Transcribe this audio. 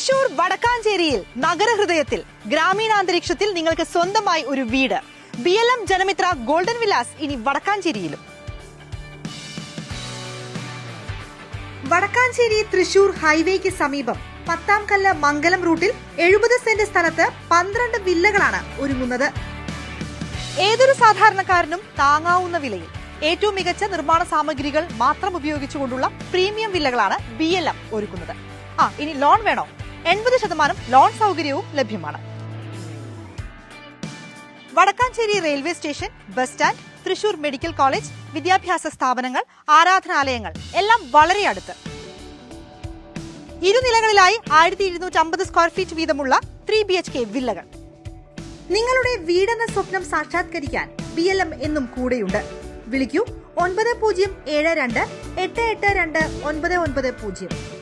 തൃശൂർ വടക്കാഞ്ചേരിയിൽ നഗരഹൃദയത്തിൽ ഗ്രാമീണാന്തരീക്ഷത്തിൽ നിങ്ങൾക്ക് സ്വന്തമായി ഒരു വീട്. B L M Janamitra golden Vilas ഇനി വടക്കാഞ്ചേരിയിലും. വടക്കാഞ്ചേരി തൃശൂർ ഹൈവേക്ക് സമീപം പത്താം കല്ല് മംഗലം റൂട്ടിൽ എഴുപത് സെന്റ് സ്ഥലത്ത് പന്ത്രണ്ട് വില്ലകളാണ് ഒരുങ്ങുന്നത്. ഏതൊരു സാധാരണക്കാരനും താങ്ങാവുന്ന വിലയിൽ ഏറ്റവും മികച്ച നിർമ്മാണ സാമഗ്രികൾ മാത്രം ഉപയോഗിച്ചുകൊണ്ടുള്ള പ്രീമിയം വില്ലകളാണ് ബി ഒരുക്കുന്നത്. ആ ഇനി ലോൺ വേണോ? എൺപത് ശതമാനം ലോൺ സൗകര്യവും ലഭ്യമാണ്. Vadakkanchery railway station bus stand Thrissur medical college വിദ്യാഭ്യാസ സ്ഥാപനങ്ങൾ ആരാധനാലയങ്ങൾ എല്ലാം വളരെ അടുത്ത്. ഇരുനിലകളിലായി ആയിരത്തി ഇരുന്നൂറ്റി അമ്പത് സ്ക്വയർ ഫീറ്റ് വീതമുള്ള ത്രീ ബി എച്ച് കെ വില്ലകൾ. നിങ്ങളുടെ വീടെന്ന സ്വപ്നം സാക്ഷാത്കരിക്കാൻ ബി എൽ എം എന്നും കൂടെയുണ്ട്. വിളിക്കൂ ഒൻപത് പൂജ്യം ഏഴ് രണ്ട് എട്ട് എട്ട് രണ്ട് ഒൻപത് ഒൻപത് പൂജ്യം.